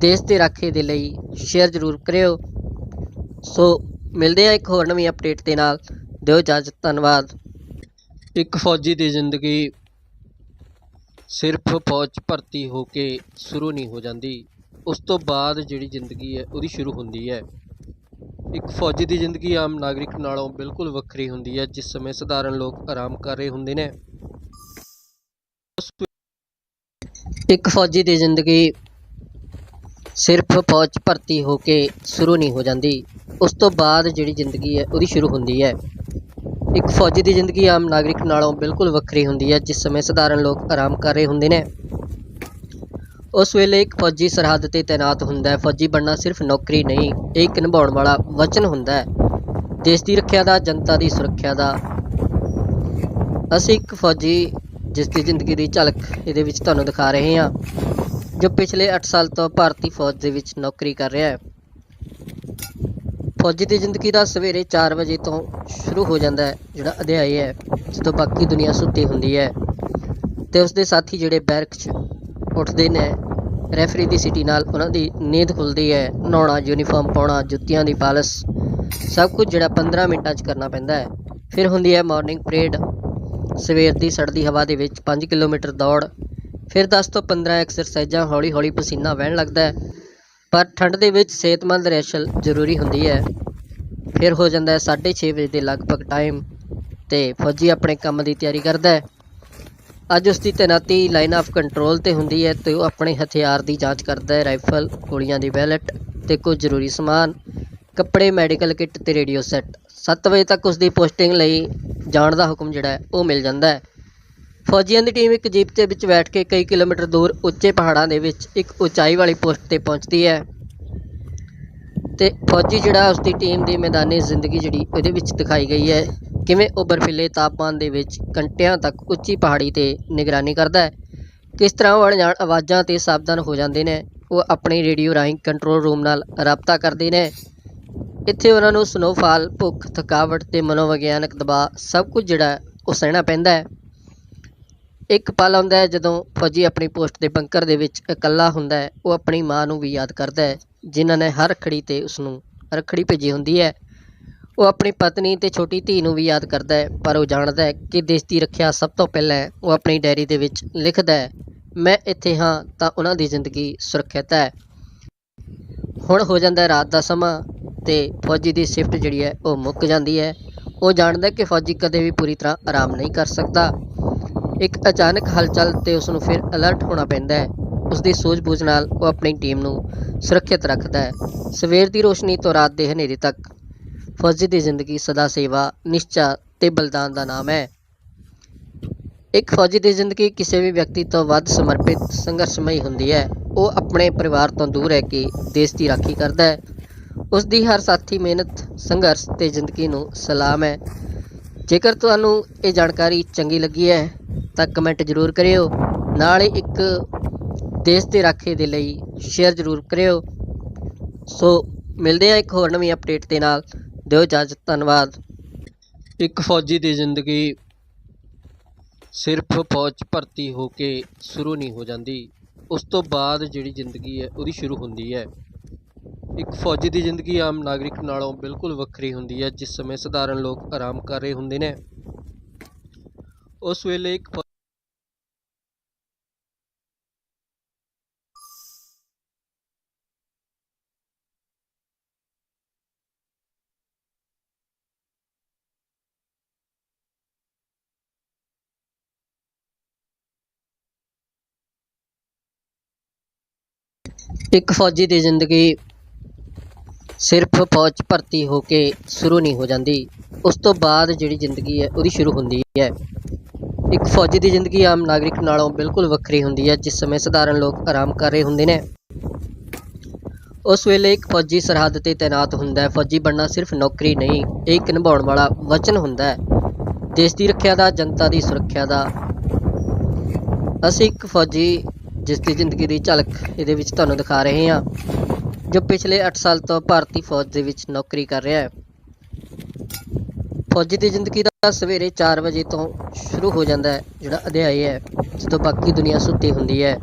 ਦੇਸ਼ ਦੇ ਰਾਖੇ ਦੇ ਲਈ ਸ਼ੇਅਰ ਜ਼ਰੂਰ ਕਰਿਓ। ਸੋ, ਮਿਲਦੇ ਹਾਂ ਇੱਕ ਹੋਰ ਨਵੀਂ ਅਪਡੇਟ ਦੇ ਨਾਲ। ਦਿਓ ਇਜਾਜ਼ਤ, ਧੰਨਵਾਦ। ਇੱਕ ਫੌਜੀ ਦੀ ਜ਼ਿੰਦਗੀ ਸਿਰਫ ਫੌਜ 'ਚ ਭਰਤੀ ਹੋ ਕੇ ਸ਼ੁਰੂ ਨਹੀਂ ਹੋ ਜਾਂਦੀ। ਉਸ ਤੋਂ ਬਾਅਦ ਜਿਹੜੀ ਜ਼ਿੰਦਗੀ ਹੈ, ਉਹਦੀ ਸ਼ੁਰੂ ਹੁੰਦੀ ਹੈ। ਇੱਕ ਫੌਜੀ ਦੀ ਜ਼ਿੰਦਗੀ ਆਮ ਨਾਗਰਿਕ ਨਾਲੋਂ ਬਿਲਕੁਲ ਵੱਖਰੀ ਹੁੰਦੀ ਹੈ, ਜਿਸ ਸਮੇਂ ਸਧਾਰਨ ਲੋਕ ਆਰਾਮ ਕਰ ਰਹੇ ਹੁੰਦੇ ਨੇ। ਉਸ ਇੱਕ ਫੌਜੀ ਦੀ ਜ਼ਿੰਦਗੀ ਸਿਰਫ ਫੌਜ 'ਚ ਭਰਤੀ ਹੋ ਕੇ ਸ਼ੁਰੂ ਨਹੀਂ ਹੋ ਜਾਂਦੀ। ਉਸ ਤੋਂ ਬਾਅਦ ਜਿਹੜੀ ਜ਼ਿੰਦਗੀ ਹੈ, ਉਹਦੀ ਸ਼ੁਰੂ ਹੁੰਦੀ ਹੈ। ਇੱਕ ਫੌਜੀ ਦੀ ਜ਼ਿੰਦਗੀ ਆਮ ਨਾਗਰਿਕ ਨਾਲੋਂ ਬਿਲਕੁਲ ਵੱਖਰੀ ਹੁੰਦੀ ਹੈ, ਜਿਸ ਸਮੇਂ ਸਧਾਰਨ ਲੋਕ ਆਰਾਮ ਕਰ ਰਹੇ ਹੁੰਦੇ ਨੇ। ਉਸ ਵੇਲੇ ਇੱਕ ਫੌਜੀ ਸਰਹੱਦ ਤੇ ਤਾਇਨਾਤ ਹੁੰਦਾ ਹੈ। ਫੌਜੀ ਬਣਨਾ ਸਿਰਫ ਨੌਕਰੀ ਨਹੀਂ, ਇਹ ਇੱਕ ਨਿਭਾਉਣ ਵਾਲਾ ਵਚਨ ਹੁੰਦਾ ਹੈ। ਦੇਸ਼ ਦੀ ਰੱਖਿਆ ਦਾ, ਜਨਤਾ ਦੀ ਸੁਰੱਖਿਆ ਦਾ। ਅਸੀਂ ਇੱਕ ਫੌਜੀ ਜਿਸ ਦੀ ਜ਼ਿੰਦਗੀ ਦੀ ਝਲਕ ਇਹਦੇ ਵਿੱਚ ਤੁਹਾਨੂੰ ਦਿਖਾ ਰਹੇ ਹਾਂ, ਜੋ ਪਿਛਲੇ 8 ਸਾਲ ਤੋਂ ਭਾਰਤੀ ਫੌਜ ਦੇ ਵਿੱਚ ਨੌਕਰੀ ਕਰ ਰਿਹਾ ਹੈ। ਫੌਜੀ ਦੀ ਜ਼ਿੰਦਗੀ ਦਾ ਸਵੇਰੇ 4 ਵਜੇ ਤੋਂ ਸ਼ੁਰੂ ਹੋ ਜਾਂਦਾ ਹੈ, ਜਿਹੜਾ ਅਧਿਆਇ ਹੈ, ਜਦੋਂ ਬਾਕੀ ਦੁਨੀਆ ਸੁੱਤੀ ਹੁੰਦੀ ਹੈ। ਤੇ ਉਸ ਦੇ ਸਾਥੀ ਜਿਹੜੇ ਬੈਰਕ 'ਚ ਉੱਠਦੇ ਨੇ, ਰੈਫਰੀ ਦੀ ਸਿਟੀ ਨਾਲ ਉਹਨਾਂ ਦੀ ਨੀਂਦ ਖੁੱਲਦੀ ਹੈ, ਨਹਾਉਣਾ, ਯੂਨੀਫਾਰਮ ਪਾਉਣਾ, ਜੁੱਤੀਆਂ ਦੀ ਪਾਲਸ਼, ਸਭ ਕੁਝ ਜਿਹੜਾ 15 ਮਿੰਟਾਂ 'ਚ ਕਰਨਾ ਪੈਂਦਾ ਹੈ। ਫਿਰ ਹੁੰਦੀ ਹੈ ਮਾਰਨਿੰਗ ਪਰੇਡ, ਸਵੇਰ ਦੀ ਸੜਦੀ ਹਵਾ ਦੇ ਵਿੱਚ 5 ਕਿਲੋਮੀਟਰ ਦੌੜ, ਫਿਰ 10 ਤੋਂ 15 ਐਕਸਰਸਾਈਜ਼ਾਂ ਹੌਲੀ ਹੌਲੀ ਪਸੀਨਾ ਵਹਿਣ ਲੱਗਦਾ ਹੈ। ਪਰ ਠੰਡ ਦੇ ਵਿੱਚ ਸਿਹਤਮੰਦ ਰੈਸ਼ਲ ਜ਼ਰੂਰੀ ਹੁੰਦੀ ਹੈ। ਫਿਰ ਹੋ ਜਾਂਦਾ ਹੈ 6:30 ਵਜੇ ਦੇ ਲਗਭਗ ਟਾਈਮ ਤੇ ਫੌਜੀ ਆਪਣੇ ਕੰਮ ਦੀ ਤਿਆਰੀ ਕਰਦਾ ਹੈ। ਅੱਜ ਉਸ ਦੀ ਤੈਨਾਤੀ ਲਾਈਨ ਆਫ ਕੰਟਰੋਲ ਤੇ ਹੁੰਦੀ ਹੈ ਤੇ ਉਹ ਆਪਣੇ ਹਥਿਆਰ ਦੀ ਜਾਂਚ ਕਰਦਾ ਹੈ। ਰਾਈਫਲ ਗੋਲੀਆਂ ਦੀ ਬੈਲਟ ਤੇ ਕੁਝ ਜ਼ਰੂਰੀ ਸਮਾਨ, ਕੱਪੜੇ ਮੈਡੀਕਲ ਕਿੱਟ ਤੇ ਰੇਡੀਓ ਸੈੱਟ 7 ਵਜੇ ਤੱਕ ਉਸ ਦੀ ਪੋਸਟਿੰਗ ਲਈ ਜਾਣ ਦਾ ਹੁਕਮ ਜਿਹੜਾ ਹੈ, ਉਹ ਮਿਲ ਜਾਂਦਾ ਹੈ। ਫੌਜੀਆਂ ਦੀ ਟੀਮ ਇੱਕ ਜੀਪ ਦੇ ਵਿੱਚ ਬੈਠ ਕੇ ਕਈ ਕਿਲੋਮੀਟਰ ਦੂਰ ਉੱਚੇ ਪਹਾੜਾਂ ਦੇ ਵਿੱਚ ਇੱਕ ਉਚਾਈ ਵਾਲੀ ਪੋਸਟ ਤੇ ਪਹੁੰਚਦੀ ਹੈ। ਤੇ ਫੌਜੀ ਜਿਹੜਾ ਉਸ ਦੀ ਟੀਮ ਦੀ ਮੈਦਾਨੀ ਜ਼ਿੰਦਗੀ ਜਿਹੜੀ ਉਹਦੇ ਵਿੱਚ ਦਿਖਾਈ ਗਈ ਹੈ। ਕਿਵੇਂ ਉਹ ਬਰਫੀਲੇ ਤਾਪਮਾਨ ਦੇ ਵਿੱਚ ਘੰਟਿਆਂ ਤੱਕ ਉੱਚੀ ਪਹਾੜੀ ਤੇ ਨਿਗਰਾਨੀ ਕਰਦਾ ਹੈ, ਕਿਸ ਤਰ੍ਹਾਂ ਉਹ ਅਣਜਾਣ ਆਵਾਜ਼ਾਂ ਤੇ ਸਾਵਧਾਨ ਹੋ ਜਾਂਦੇ ਨੇ, ਉਹ ਆਪਣੇ ਰੇਡੀਓ ਰਾਹੀਂ ਕੰਟਰੋਲ ਰੂਮ ਨਾਲ ਰਾਬਤਾ ਕਰਦੇ ਨੇ। ਇੱਥੇ ਉਹਨਾਂ ਨੂੰ ਸਨੋਫਾਲ, ਭੁੱਖ, ਥਕਾਵਟ ਤੇ ਮਨੋਵਿਗਿਆਨਕ ਦਬਾਅ ਸਭ ਕੁਝ ਜਿਹੜਾ ਉਹ ਸਹਿਣਾ ਪੈਂਦਾ ਹੈ। ਇੱਕ ਪਲ ਆਉਂਦਾ ਹੈ ਜਦੋਂ ਫੌਜੀ ਆਪਣੀ ਪੋਸਟ ਦੇ ਬੰਕਰ ਦੇ ਵਿੱਚ ਇਕੱਲਾ ਹੁੰਦਾ ਹੈ। ਉਹ ਆਪਣੀ ਮਾਂ ਨੂੰ ਵੀ ਯਾਦ ਕਰਦਾ ਹੈ, ਜਿਨ੍ਹਾਂ ਨੇ ਹਰ ਰੱਖੜੀ ਤੇ ਉਸ ਨੂੰ ਰੱਖੜੀ ਭੇਜੀ ਹੁੰਦੀ ਹੈ। ਉਹ ਆਪਣੀ ਪਤਨੀ ਤੇ ਛੋਟੀ ਧੀ ਨੂੰ ਵੀ ਯਾਦ ਕਰਦਾ ਹੈ, ਪਰ ਉਹ ਜਾਣਦਾ ਹੈ ਕਿ ਦੇਸ਼ ਦੀ ਰੱਖਿਆ ਸਭ ਤੋਂ ਪਹਿਲਾਂ ਉਹ ਆਪਣੀ ਡਾਇਰੀ ਦੇ ਵਿੱਚ ਲਿਖਦਾ ਹੈ, ਮੈਂ ਇੱਥੇ ਹਾਂ ਤਾਂ ਉਹਨਾਂ ਦੀ ਜ਼ਿੰਦਗੀ ਸੁਰੱਖਿਅਤ ਹੈ। ਹੁਣ ਹੋ ਜਾਂਦਾ ਹੈ ਰਾਤ ਦਾ ਸਮਾਂ ਤੇ ਫੌਜੀ ਦੀ ਸ਼ਿਫਟ ਜਿਹੜੀ ਹੈ ਉਹ ਮੁੱਕ ਜਾਂਦੀ ਹੈ। ਉਹ ਜਾਣਦਾ ਕਿ ਫੌਜੀ ਕਦੇ ਵੀ ਪੂਰੀ ਤਰ੍ਹਾਂ ਆਰਾਮ ਨਹੀਂ ਕਰ ਸਕਦਾ। ਇੱਕ ਅਚਾਨਕ ਹਲਚਲ ਤੇ ਉਸ ਨੂੰ ਫਿਰ ਅਲਰਟ ਹੋਣਾ ਪੈਂਦਾ ਹੈ। ਉਸ ਦੀ ਸੂਝ-ਬੂਝ ਨਾਲ ਉਹ ਆਪਣੀ ਟੀਮ ਨੂੰ ਸੁਰੱਖਿਅਤ ਰੱਖਦਾ ਹੈ। ਸਵੇਰ ਦੀ ਰੋਸ਼ਨੀ ਤੋਂ ਰਾਤ ਦੇ ਹਨੇਰੇ ਤੱਕ। ਫੌਜੀ ਦੀ ਜ਼ਿੰਦਗੀ ਸਦਾ ਸੇਵਾ, ਨਿਸ਼ਚਾ ਤੇ ਬਲਿਦਾਨ ਦਾ ਨਾਮ ਹੈ। ਇੱਕ ਫੌਜੀ ਦੀ ਜ਼ਿੰਦਗੀ ਕਿਸੇ ਵੀ ਵਿਅਕਤੀ ਤੋਂ ਵੱਧ ਸਮਰਪਿਤ, ਸੰਘਰਸ਼ਮਈ ਹੁੰਦੀ ਹੈ। ਉਹ ਆਪਣੇ ਪਰਿਵਾਰ ਤੋਂ ਦੂਰ ਰਹਿ ਕੇ ਦੇਸ਼ ਦੀ ਰਾਖੀ ਕਰਦਾ ਹੈ। ਉਸ ਦੀ ਹਰ ਸਾਥੀ ਮਿਹਨਤ, ਸੰਘਰਸ਼ ਤੇ ਜ਼ਿੰਦਗੀ ਨੂੰ ਸਲਾਮ ਹੈ। ਜੇਕਰ ਤੁਹਾਨੂੰ ਇਹ ਜਾਣਕਾਰੀ ਚੰਗੀ ਲੱਗੀ ਹੈ ਤਾਂ ਕਮੈਂਟ ਜ਼ਰੂਰ ਕਰਿਓ। ਨਾਲ ਹੀ ਇੱਕ ਦੇਸ਼ ਦੇ ਰਾਖੇ ਦੇ ਲਈ ਸ਼ੇਅਰ ਜ਼ਰੂਰ ਕਰਿਓ। ਸੋ ਮਿਲਦੇ ਆ ਇੱਕ ਹੋਰ ਨਵੀਂ ਅਪਡੇਟ ਦੇ ਨਾਲ। ਦਿਓ ਇਜਾਜ਼ਤ, ਧੰਨਵਾਦ। ਇੱਕ ਫੌਜੀ ਦੀ ਜ਼ਿੰਦਗੀ ਸਿਰਫ ਫੌਜ ਭਰਤੀ ਹੋ ਕੇ ਸ਼ੁਰੂ ਨਹੀਂ ਹੋ ਜਾਂਦੀ। ਉਸ ਤੋਂ ਬਾਅਦ ਜਿਹੜੀ ਜ਼ਿੰਦਗੀ ਹੈ, ਉਹਦੀ ਸ਼ੁਰੂ ਹੁੰਦੀ ਹੈ। ਇੱਕ ਫੌਜੀ ਦੀ ਜ਼ਿੰਦਗੀ ਆਮ ਨਾਗਰਿਕ ਨਾਲੋਂ ਬਿਲਕੁਲ ਵੱਖਰੀ ਹੁੰਦੀ ਹੈ, ਜਿਸ ਸਮੇਂ ਸਧਾਰਨ ਲੋਕ ਆਰਾਮ ਕਰ ਰਹੇ ਹੁੰਦੇ ਨੇ। ਉਸ ਵੇਲੇ ਇੱਕ ਇੱਕ ਫੌਜੀ ਦੀ ਜ਼ਿੰਦਗੀ ਸਿਰਫ ਫੌਜ 'ਚ ਭਰਤੀ ਹੋ ਕੇ ਸ਼ੁਰੂ ਨਹੀਂ ਹੋ ਜਾਂਦੀ। ਉਸ ਤੋਂ ਬਾਅਦ ਜਿਹੜੀ ਜ਼ਿੰਦਗੀ ਹੈ, ਉਹਦੀ ਸ਼ੁਰੂ ਹੁੰਦੀ ਹੈ। ਇੱਕ ਫੌਜੀ ਦੀ ਜ਼ਿੰਦਗੀ ਆਮ ਨਾਗਰਿਕ ਨਾਲੋਂ ਬਿਲਕੁਲ ਵੱਖਰੀ ਹੁੰਦੀ ਹੈ, ਜਿਸ ਸਮੇਂ ਸਧਾਰਨ ਲੋਕ ਆਰਾਮ ਕਰ ਰਹੇ ਹੁੰਦੇ ਨੇ। ਉਸ ਵੇਲੇ ਇੱਕ ਫੌਜੀ ਸਰਹੱਦ ਤੇ ਤਾਇਨਾਤ ਹੁੰਦਾ ਹੈ। ਫੌਜੀ ਬਣਨਾ ਸਿਰਫ ਨੌਕਰੀ ਨਹੀਂ, ਇਹ ਇੱਕ ਨਿਭਾਉਣ ਵਾਲਾ ਵਚਨ ਹੁੰਦਾ ਹੈ। ਦੇਸ਼ ਦੀ ਰੱਖਿਆ ਦਾ, ਜਨਤਾ ਦੀ ਸੁਰੱਖਿਆ ਦਾ। ਅਸੀਂ ਇੱਕ ਫੌਜੀ ਜਿਸ ਦੀ ਜ਼ਿੰਦਗੀ ਦੀ ਝਲਕ ਇਹਦੇ ਵਿੱਚ ਤੁਹਾਨੂੰ ਦਿਖਾ ਰਹੇ ਹਾਂ, ਜੋ ਪਿਛਲੇ 8 ਸਾਲ ਤੋਂ ਭਾਰਤੀ ਫੌਜ ਦੇ ਵਿੱਚ ਨੌਕਰੀ ਕਰ ਰਿਹਾ ਹੈ। ਫੌਜੀ ਦੀ ਜ਼ਿੰਦਗੀ ਦਾ ਸਵੇਰੇ 4 ਵਜੇ ਤੋਂ ਸ਼ੁਰੂ ਹੋ ਜਾਂਦਾ ਹੈ, ਜਿਹੜਾ ਅਧਿਆਇ ਹੈ, ਜਦੋਂ ਬਾਕੀ ਦੁਨੀਆ ਸੁੱਤੀ ਹੁੰਦੀ ਹੈ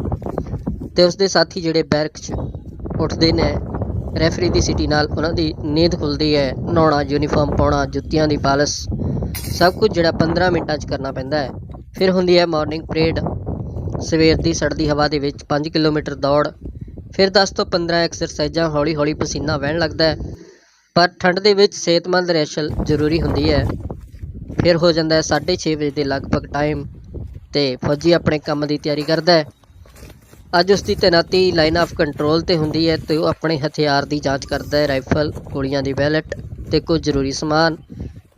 ਤੇ ਉਸਦੇ ਸਾਥੀ ਜਿਹੜੇ ਬੈਰਕ 'ਚ ਉੱਠਦੇ ਨੇ, ਰੈਫਰੀ ਦੀ ਸਿਟੀ ਨਾਲ ਉਹਨਾਂ ਦੀ ਨੀਂਦ ਖੁੱਲਦੀ ਹੈ, ਨਹਾਉਣਾ, ਯੂਨੀਫਾਰਮ ਪਾਉਣਾ, ਜੁੱਤੀਆਂ ਦੀ ਪਾਲਿਸ਼, ਸਭ ਕੁਝ ਜਿਹੜਾ 15 ਮਿੰਟਾਂ 'ਚ ਕਰਨਾ ਪੈਂਦਾ ਹੈ। ਫਿਰ ਹੁੰਦੀ ਹੈ ਮਾਰਨਿੰਗ ਪਰੇਡ ਸਵੇਰ ਦੀ ਸੜਦੀ ਹਵਾ ਦੇ ਵਿੱਚ 5 ਕਿਲੋਮੀਟਰ ਦੌੜ, ਫਿਰ 10 ਤੋਂ 15 ਐਕਸਰਸਾਈਜ਼ਾਂ ਹੌਲੀ-ਹੌਲੀ ਪਸੀਨਾ ਵਹਿਣ ਲੱਗਦਾ ਹੈ, ਪਰ ਠੰਡ ਦੇ ਵਿੱਚ ਸਿਹਤਮੰਦ ਰੈਸ਼ਲ ਜ਼ਰੂਰੀ ਹੁੰਦੀ ਹੈ। ਫਿਰ ਹੋ ਜਾਂਦਾ ਹੈ 6:30 ਵਜੇ ਦੇ ਲਗਭਗ ਟਾਈਮ ਤੇ ਫੌਜੀ ਆਪਣੇ ਕੰਮ ਦੀ ਤਿਆਰੀ ਕਰਦਾ ਹੈ। ਅੱਜ ਉਸ ਦੀ ਤੈਨਾਤੀ ਲਾਈਨ ਆਫ ਕੰਟਰੋਲ ਤੇ ਹੁੰਦੀ ਹੈ ਤੇ ਉਹ ਆਪਣੇ ਹਥਿਆਰ ਦੀ ਜਾਂਚ ਕਰਦਾ ਹੈ, ਰਾਈਫਲ, ਗੋਲੀਆਂ ਦੀ ਬੈਲਟ ਤੇ ਕੁਝ ਜ਼ਰੂਰੀ ਸਮਾਨ,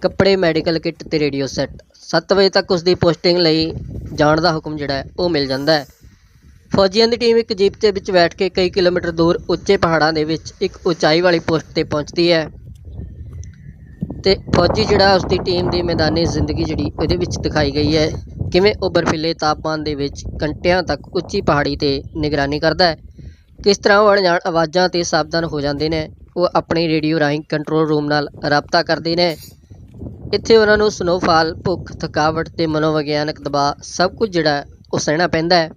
ਕੱਪੜੇ, ਮੈਡੀਕਲ ਕਿੱਟ ਤੇ ਰੇਡੀਓ ਸੈੱਟ। 7 ਵਜੇ ਤੱਕ ਉਸ ਦੀ ਪੋਸਟਿੰਗ ਲਈ ਜਾਣ ਦਾ ਹੁਕਮ ਜਿਹੜਾ ਉਹ ਮਿਲ ਜਾਂਦਾ ਹੈ। ਫੌਜੀਆਂ ਦੀ ਟੀਮ ਇੱਕ ਜੀਪ ਦੇ ਵਿੱਚ ਬੈਠ ਕੇ ਕਈ ਕਿਲੋਮੀਟਰ ਦੂਰ ਉੱਚੇ ਪਹਾੜਾਂ ਦੇ ਵਿੱਚ ਇੱਕ ਉਚਾਈ ਵਾਲੀ ਪੋਸਟ ਤੇ ਪਹੁੰਚਦੀ ਹੈ। ਤੇ ਫੌਜੀ ਜਿਹੜਾ ਉਸ ਦੀ ਟੀਮ ਦੀ ਮੈਦਾਨੀ ਜ਼ਿੰਦਗੀ ਜਿਹੜੀ ਉਹਦੇ ਵਿੱਚ ਦਿਖਾਈ ਗਈ ਹੈ, ਕਿਵੇਂ ਉਹ ਬਰਫੀਲੇ ਤਾਪਮਾਨ ਦੇ ਵਿੱਚ ਘੰਟਿਆਂ ਤੱਕ ਉੱਚੀ ਪਹਾੜੀ ਤੇ ਨਿਗਰਾਨੀ ਕਰਦਾ ਹੈ, ਕਿਸ ਤਰ੍ਹਾਂ ਉਹ ਅਣਜਾਣ ਆਵਾਜ਼ਾਂ ਤੇ ਸਾਵਧਾਨ ਹੋ ਜਾਂਦੇ ਨੇ, ਉਹ ਆਪਣੇ ਰੇਡੀਓ ਰਾਹੀਂ ਕੰਟਰੋਲ ਰੂਮ ਨਾਲ ਰਾਬਤਾ ਕਰਦੇ ਨੇ। ਇੱਥੇ ਉਹਨਾਂ ਨੂੰ ਸਨੋਫਾਲ ਭੁੱਖ, ਥਕਾਵਟ ਤੇ ਮਨੋਵਿਗਿਆਨਕ ਦਬਾਅ ਸਭ ਕੁਝ ਜਿਹੜਾ ਉਹ ਸਹਿਣਾ ਪੈਂਦਾ ਹੈ।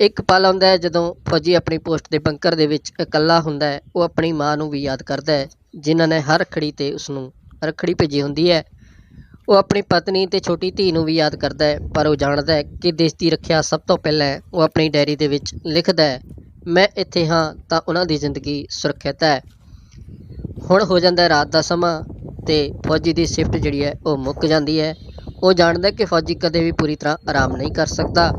ਇੱਕ ਪਲ ਆਉਂਦਾ ਹੈ ਜਦੋਂ ਫੌਜੀ ਆਪਣੀ ਪੋਸਟ ਦੇ ਬੰਕਰ ਦੇ ਵਿੱਚ ਇਕੱਲਾ ਹੁੰਦਾ ਹੈ। ਉਹ ਆਪਣੀ ਮਾਂ ਨੂੰ ਵੀ ਯਾਦ ਕਰਦਾ ਹੈ, ਜਿਨ੍ਹਾਂ ਨੇ ਹਰ ਰੱਖੜੀ ਤੇ ਉਸ ਨੂੰ ਰੱਖੜੀ ਭੇਜੀ ਹੁੰਦੀ ਹੈ। ਉਹ ਆਪਣੀ ਪਤਨੀ ਤੇ ਛੋਟੀ ਧੀ ਨੂੰ ਵੀ ਯਾਦ ਕਰਦਾ ਹੈ, ਪਰ ਉਹ ਜਾਣਦਾ ਹੈ ਕਿ ਦੇਸ਼ ਦੀ ਰੱਖਿਆ ਸਭ ਤੋਂ ਪਹਿਲਾਂ ਉਹ ਆਪਣੀ ਡਾਇਰੀ ਦੇ ਵਿੱਚ ਲਿਖਦਾ ਹੈ, ਮੈਂ ਇੱਥੇ ਹਾਂ ਤਾਂ ਉਹਨਾਂ ਦੀ ਜ਼ਿੰਦਗੀ ਸੁਰੱਖਿਅਤ ਹੈ। ਹੁਣ ਹੋ ਜਾਂਦਾ ਰਾਤ ਦਾ ਸਮਾਂ ਤੇ ਫੌਜੀ ਦੀ ਸ਼ਿਫਟ ਜਿਹੜੀ ਹੈ ਉਹ ਮੁੱਕ ਜਾਂਦੀ ਹੈ। ਉਹ ਜਾਣਦਾ ਕਿ ਫੌਜੀ ਕਦੇ ਵੀ ਪੂਰੀ ਤਰ੍ਹਾਂ ਆਰਾਮ ਨਹੀਂ ਕਰ ਸਕਦਾ।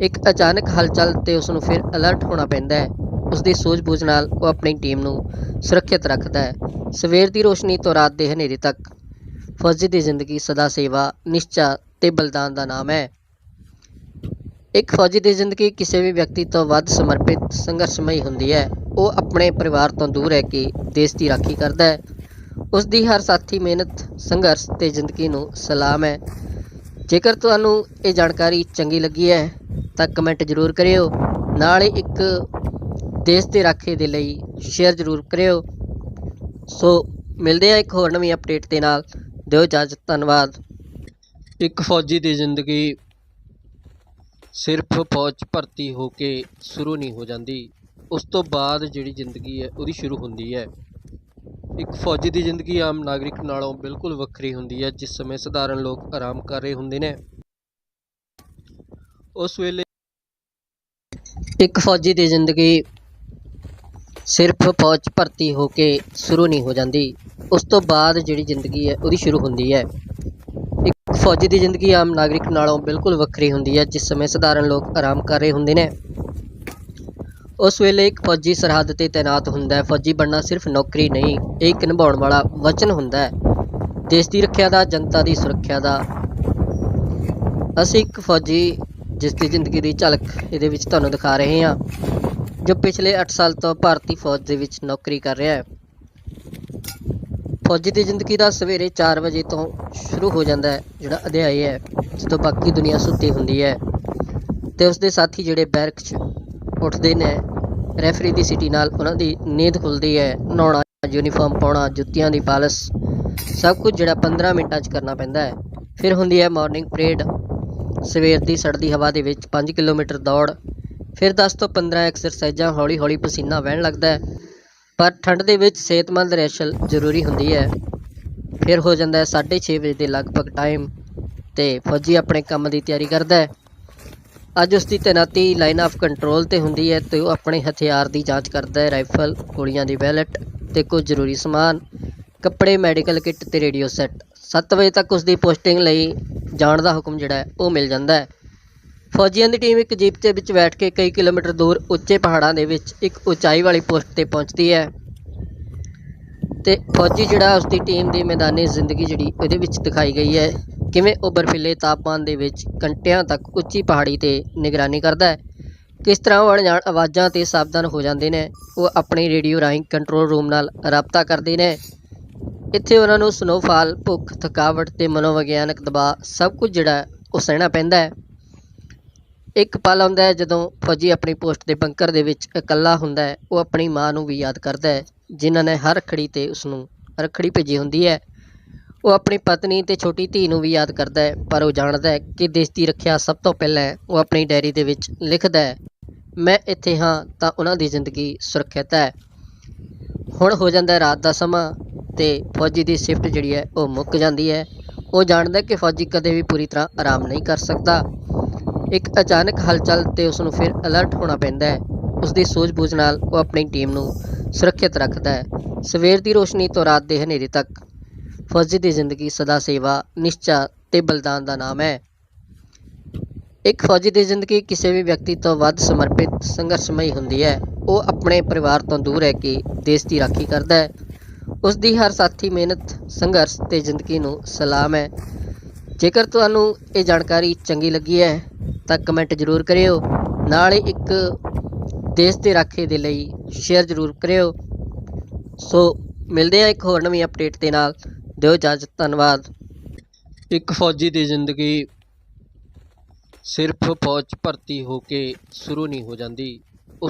ਇੱਕ ਅਚਾਨਕ ਹਲਚਲ ਤੇ ਉਸ ਨੂੰ ਫਿਰ ਅਲਰਟ ਹੋਣਾ ਪੈਂਦਾ ਹੈ। ਉਸ ਦੀ ਸੂਝ-ਬੂਝ ਨਾਲ ਉਹ ਆਪਣੀ ਟੀਮ ਨੂੰ ਸੁਰੱਖਿਅਤ ਰੱਖਦਾ ਹੈ। ਸਵੇਰ ਦੀ ਰੋਸ਼ਨੀ ਤੋਂ ਰਾਤ ਦੇ ਹਨੇਰੇ ਤੱਕ ਫੌਜੀ ਦੀ ਜ਼ਿੰਦਗੀ ਸਦਾ ਸੇਵਾ, ਨਿਸ਼ਚਾ ਤੇ ਬਲਿਦਾਨ ਦਾ ਨਾਮ ਹੈ। ਇੱਕ ਫੌਜੀ ਦੀ ਜ਼ਿੰਦਗੀ ਕਿਸੇ ਵੀ ਵਿਅਕਤੀ ਤੋਂ ਵੱਧ ਸਮਰਪਿਤ ਸੰਘਰਸ਼ਮਈ ਹੁੰਦੀ ਹੈ। ਉਹ ਆਪਣੇ ਪਰਿਵਾਰ ਤੋਂ ਦੂਰ ਰਹਿ ਕੇ ਦੇਸ਼ ਦੀ ਰਾਖੀ ਕਰਦਾ ਹੈ। ਉਸ ਦੀ ਹਰ ਸਾਥੀ ਮਿਹਨਤ, ਸੰਘਰਸ਼ ਤੇ ਜ਼ਿੰਦਗੀ ਨੂੰ ਸਲਾਮ ਹੈ। ਜੇਕਰ ਤੁਹਾਨੂੰ ਇਹ ਜਾਣਕਾਰੀ ਚੰਗੀ ਲੱਗੀ ਹੈ, ਤਾਂ ਕਮੈਂਟ ਜ਼ਰੂਰ ਕਰਿਓ। ਨਾਲ ਹੀ ਇੱਕ ਦੇਸ਼ ਦੇ ਰਾਖੇ ਦੇ ਲਈ ਸ਼ੇਅਰ ਜ਼ਰੂਰ ਕਰਿਓ। ਸੋ, ਮਿਲਦੇ ਹਾਂ ਇੱਕ ਹੋਰ ਨਵੀਂ ਅਪਡੇਟ ਦੇ ਨਾਲ। ਦਿਓ ਇਜਾਜ਼ਤ, ਧੰਨਵਾਦ। ਇੱਕ ਫੌਜੀ ਦੀ ਜ਼ਿੰਦਗੀ ਸਿਰਫ ਫੌਜ 'ਚ ਭਰਤੀ ਹੋ ਕੇ ਸ਼ੁਰੂ ਨਹੀਂ ਹੋ ਜਾਂਦੀ। ਉਸ ਤੋਂ ਬਾਅਦ ਜਿਹੜੀ ਜ਼ਿੰਦਗੀ ਹੈ, ਉਹਦੀ ਸ਼ੁਰੂ ਹੁੰਦੀ ਹੈ। ਇੱਕ ਫੌਜੀ ਦੀ ਜ਼ਿੰਦਗੀ ਆਮ ਨਾਗਰਿਕ ਨਾਲੋਂ ਬਿਲਕੁਲ ਵੱਖਰੀ ਹੁੰਦੀ ਹੈ, ਜਿਸ ਸਮੇਂ ਸਧਾਰਨ ਲੋਕ ਆਰਾਮ ਕਰ ਰਹੇ ਹੁੰਦੇ ਨੇ। ਉਸ ਵੇਲੇ ਇੱਕ ਫੌਜੀ ਦੀ ਜ਼ਿੰਦਗੀ ਸਿਰਫ ਫੌਜ 'ਚ ਭਰਤੀ ਹੋ ਕੇ ਸ਼ੁਰੂ ਨਹੀਂ ਹੋ ਜਾਂਦੀ। ਉਸ ਤੋਂ ਬਾਅਦ ਜਿਹੜੀ ਜ਼ਿੰਦਗੀ ਹੈ, ਉਹਦੀ ਸ਼ੁਰੂ ਹੁੰਦੀ ਹੈ। ਫੌਜੀ ਦੀ ਜ਼ਿੰਦਗੀ ਆਮ ਨਾਗਰਿਕ ਨਾਲੋਂ ਬਿਲਕੁਲ ਵੱਖਰੀ ਹੁੰਦੀ ਹੈ, ਜਿਸ ਸਮੇਂ ਸਧਾਰਨ ਲੋਕ ਆਰਾਮ ਕਰ ਰਹੇ ਹੁੰਦੇ ਨੇ। ਉਸ ਵੇਲੇ ਇੱਕ ਫੌਜੀ ਸਰਹੱਦ ਤੇ ਤਾਇਨਾਤ ਹੁੰਦਾ ਹੈ। ਫੌਜੀ ਬਣਨਾ ਸਿਰਫ ਨੌਕਰੀ ਨਹੀਂ, ਇਹ ਇੱਕ ਨਿਭਾਉਣ ਵਾਲਾ ਵਚਨ ਹੁੰਦਾ ਹੈ। ਦੇਸ਼ ਦੀ ਰੱਖਿਆ ਦਾ, ਜਨਤਾ ਦੀ ਸੁਰੱਖਿਆ ਦਾ। ਅਸੀਂ ਇੱਕ ਫੌਜੀ, ਜਿਸ ਦੀ ਜ਼ਿੰਦਗੀ ਦੀ ਝਲਕ ਇਹਦੇ ਵਿੱਚ ਤੁਹਾਨੂੰ ਦਿਖਾ ਰਹੇ ਹਾਂ, ਜੋ ਪਿਛਲੇ 8 ਸਾਲ ਤੋਂ ਭਾਰਤੀ ਫੌਜ ਦੇ ਵਿੱਚ ਨੌਕਰੀ ਕਰ ਰਿਹਾ ਹੈ। ਫੌਜੀ ਦੀ ਜ਼ਿੰਦਗੀ ਦਾ ਸਵੇਰੇ 4 ਵਜੇ ਤੋਂ ਸ਼ੁਰੂ ਹੋ ਜਾਂਦਾ ਹੈ, ਜਿਹੜਾ ਅਧਿਆਇ ਹੈ, ਜਦੋਂ ਬਾਕੀ ਦੁਨੀਆ ਸੁੱਤੀ ਹੁੰਦੀ ਹੈ। ਤੇ ਉਸਦੇ ਸਾਥੀ ਜਿਹੜੇ ਬੈਰਕ 'ਚ ਉੱਠਦੇ ਨੇ, ਰੈਫਰੀ ਦੀ ਸਿਟੀ ਨਾਲ ਉਹਨਾਂ ਦੀ ਨੀਂਦ ਖੁੱਲਦੀ ਹੈ, ਨਹਾਉਣਾ, ਯੂਨੀਫਾਰਮ ਪਾਉਣਾ, ਜੁੱਤੀਆਂ ਦੀ ਪਾਲਸ, ਸਭ ਕੁਝ ਜਿਹੜਾ 15 ਮਿੰਟਾਂ 'ਚ ਕਰਨਾ ਪੈਂਦਾ ਹੈ। ਫਿਰ ਹੁੰਦੀ ਹੈ ਮਾਰਨਿੰਗ ਪਰੇਡ, ਸਵੇਰ ਦੀ ਸੜਦੀ ਹਵਾ ਦੇ ਵਿੱਚ 5 ਕਿਲੋਮੀਟਰ ਦੌੜ, ਫਿਰ 10 ਤੋਂ 15 ਐਕਸਰਸਾਈਜ਼ਾਂ ਹੌਲੀ ਹੌਲੀ ਪਸੀਨਾ ਵਹਿਣ ਲੱਗਦਾ ਹੈ। ਪਰ ਠੰਡ ਦੇ ਵਿੱਚ ਸਿਹਤਮੰਦ ਰੈਸ਼ਲ ਜ਼ਰੂਰੀ ਹੁੰਦੀ ਹੈ। ਫਿਰ ਹੋ ਜਾਂਦਾ ਹੈ 6:30 ਵਜੇ ਦੇ ਲਗਭਗ ਟਾਈਮ ਤੇ ਫੌਜੀ ਆਪਣੇ ਕੰਮ ਦੀ ਤਿਆਰੀ ਕਰਦਾ ਹੈ। ਅੱਜ ਉਸ ਦੀ ਤੈਨਾਤੀ ਲਾਈਨ ਆਫ ਕੰਟਰੋਲ ਤੇ ਹੁੰਦੀ ਹੈ ਤੇ ਉਹ ਆਪਣੇ ਹਥਿਆਰ ਦੀ ਜਾਂਚ ਕਰਦਾ ਹੈ। ਰਾਈਫਲ ਗੋਲੀਆਂ ਦੀ ਵੈਲਟ ਤੇ ਕੁਝ ਜ਼ਰੂਰੀ ਸਮਾਨ, ਕੱਪੜੇ ਮੈਡੀਕਲ ਕਿੱਟ ਤੇ ਰੇਡੀਓ ਸੈੱਟ 7 ਵਜੇ ਤੱਕ ਉਸ ਦੀ ਪੋਸਟਿੰਗ ਲਈ ਜਾਣ ਦਾ ਹੁਕਮ ਜਿਹੜਾ ਉਹ ਮਿਲ ਜਾਂਦਾ ਹੈ। ਫੌਜੀਆਂ ਦੀ ਟੀਮ ਇੱਕ ਜੀਪ ਦੇ ਵਿੱਚ ਬੈਠ ਕੇ ਕਈ ਕਿਲੋਮੀਟਰ ਦੂਰ ਉੱਚੇ ਪਹਾੜਾਂ ਦੇ ਵਿੱਚ ਇੱਕ ਉਚਾਈ ਵਾਲੀ ਪੋਸਟ ਤੇ ਪਹੁੰਚਦੀ ਹੈ। ਤੇ ਫੌਜੀ ਜਿਹੜਾ ਉਸ ਦੀ ਟੀਮ ਦੀ ਮੈਦਾਨੀ ਜ਼ਿੰਦਗੀ ਜਿਹੜੀ ਉਹਦੇ ਵਿੱਚ ਦਿਖਾਈ ਗਈ ਹੈ, ਕਿਵੇਂ ਉਹ ਬਰਫੀਲੇ ਤਾਪਮਾਨ ਦੇ ਵਿੱਚ ਘੰਟਿਆਂ ਤੱਕ ਉੱਚੀ ਪਹਾੜੀ ਤੇ ਨਿਗਰਾਨੀ ਕਰਦਾ ਹੈ, ਕਿਸ ਤਰ੍ਹਾਂ ਉਹ ਅਣਜਾਣ ਆਵਾਜ਼ਾਂ ਤੇ ਸਾਵਧਾਨ ਹੋ ਜਾਂਦੇ ਨੇ, ਉਹ ਆਪਣੇ ਰੇਡੀਓ ਰਾਹੀਂ ਕੰਟਰੋਲ ਰੂਮ ਨਾਲ ਰਾਬਤਾ ਕਰਦੇ ਨੇ। ਇੱਥੇ ਉਹਨਾਂ ਨੂੰ ਸਨੋਫਾਲ, ਭੁੱਖ, ਥਕਾਵਟ ਤੇ ਮਨੋਵਿਗਿਆਨਕ ਦਬਾਅ ਸਭ ਕੁਝ ਜਿਹੜਾ ਉਹ ਸਹਿਣਾ ਪੈਂਦਾ ਹੈ। ਇੱਕ ਪਲ ਆਉਂਦਾ ਹੈ ਜਦੋਂ ਫੌਜੀ ਆਪਣੀ ਪੋਸਟ ਦੇ ਬੰਕਰ ਦੇ ਵਿੱਚ ਇਕੱਲਾ ਹੁੰਦਾ ਹੈ। ਉਹ ਆਪਣੀ ਮਾਂ ਨੂੰ ਵੀ ਯਾਦ ਕਰਦਾ ਹੈ, ਜਿਨ੍ਹਾਂ ਨੇ ਹਰ ਰੱਖੜੀ ਤੇ ਉਸ ਨੂੰ ਰੱਖੜੀ ਭੇਜੀ ਹੁੰਦੀ ਹੈ। ਉਹ ਆਪਣੀ ਪਤਨੀ ਤੇ ਛੋਟੀ ਧੀ ਨੂੰ ਵੀ ਯਾਦ ਕਰਦਾ ਹੈ, ਪਰ ਉਹ ਜਾਣਦਾ ਹੈ ਕਿ ਦੇਸ਼ ਦੀ ਰੱਖਿਆ ਸਭ ਤੋਂ ਪਹਿਲਾਂ ਹੈ। ਉਹ ਆਪਣੀ ਡਾਇਰੀ ਦੇ ਵਿੱਚ ਲਿਖਦਾ ਹੈ, ਮੈਂ ਇੱਥੇ ਹਾਂ ਤਾਂ ਉਹਨਾਂ ਦੀ ਜ਼ਿੰਦਗੀ ਸੁਰੱਖਿਅਤ ਹੈ। ਹੁਣ ਹੋ ਜਾਂਦਾ ਰਾਤ ਦਾ ਸਮਾਂ ਤੇ ਫੌਜੀ ਦੀ ਸ਼ਿਫਟ ਜਿਹੜੀ ਹੈ ਉਹ ਮੁੱਕ ਜਾਂਦੀ ਹੈ। ਉਹ ਜਾਣਦਾ ਕਿ ਫੌਜੀ ਕਦੇ ਵੀ ਪੂਰੀ ਤਰ੍ਹਾਂ ਆਰਾਮ ਨਹੀਂ ਕਰ ਸਕਦਾ। ਇੱਕ ਅਚਾਨਕ ਹਲਚਲ ਤੇ ਉਸ ਨੂੰ ਫਿਰ ਅਲਰਟ ਹੋਣਾ ਪੈਂਦਾ ਹੈ। ਉਸ ਦੀ ਸੂਝ-ਬੂਝ ਨਾਲ ਉਹ ਆਪਣੀ ਟੀਮ ਨੂੰ ਸੁਰੱਖਿਅਤ ਰੱਖਦਾ ਹੈ। ਸਵੇਰ ਦੀ ਰੋਸ਼ਨੀ ਤੋਂ ਰਾਤ ਦੇ ਹਨੇਰੇ ਤੱਕ। ਫੌਜੀ ਦੀ ਜ਼ਿੰਦਗੀ ਸਦਾ ਸੇਵਾ, ਨਿਸ਼ਚਾ ਤੇ ਬਲਿਦਾਨ ਦਾ ਨਾਮ ਹੈ। ਇੱਕ ਫੌਜੀ ਦੀ ਜ਼ਿੰਦਗੀ ਕਿਸੇ ਵੀ ਵਿਅਕਤੀ ਤੋਂ ਵੱਧ ਸਮਰਪਿਤ, ਸੰਘਰਸ਼ਮਈ ਹੁੰਦੀ ਹੈ। ਉਹ ਆਪਣੇ ਪਰਿਵਾਰ ਤੋਂ ਦੂਰ ਰਹਿ ਕੇ ਦੇਸ਼ ਦੀ ਰਾਖੀ ਕਰਦਾ ਹੈ। ਉਸ ਦੀ ਹਰ ਸਾਥੀ ਮਿਹਨਤ, ਸੰਘਰਸ਼ ਤੇ ਜ਼ਿੰਦਗੀ ਨੂੰ ਸਲਾਮ ਹੈ। ਜੇਕਰ ਤੁਹਾਨੂੰ ਇਹ ਜਾਣਕਾਰੀ ਚੰਗੀ ਲੱਗੀ ਹੈ, ਤਾਂ ਕਮੈਂਟ ਜ਼ਰੂਰ ਕਰਿਓ। ਨਾਲ ਹੀ ਇੱਕ ਦੇਸ਼ ਦੇ ਰਾਖੇ ਦੇ ਲਈ ਸ਼ੇਅਰ ਜ਼ਰੂਰ ਕਰਿਓ। ਸੋ ਮਿਲਦੇ ਹਾਂ ਇੱਕ ਹੋਰ ਨਵੀਂ ਅਪਡੇਟ ਦੇ ਨਾਲ। ਦਿਓ ਇਜਾਜ਼ਤ, ਧੰਨਵਾਦ। ਇੱਕ ਫੌਜੀ ਦੀ ਜ਼ਿੰਦਗੀ ਸਿਰਫ ਫੌਜ ਭਰਤੀ ਹੋ ਕੇ ਸ਼ੁਰੂ ਨਹੀਂ ਹੋ ਜਾਂਦੀ।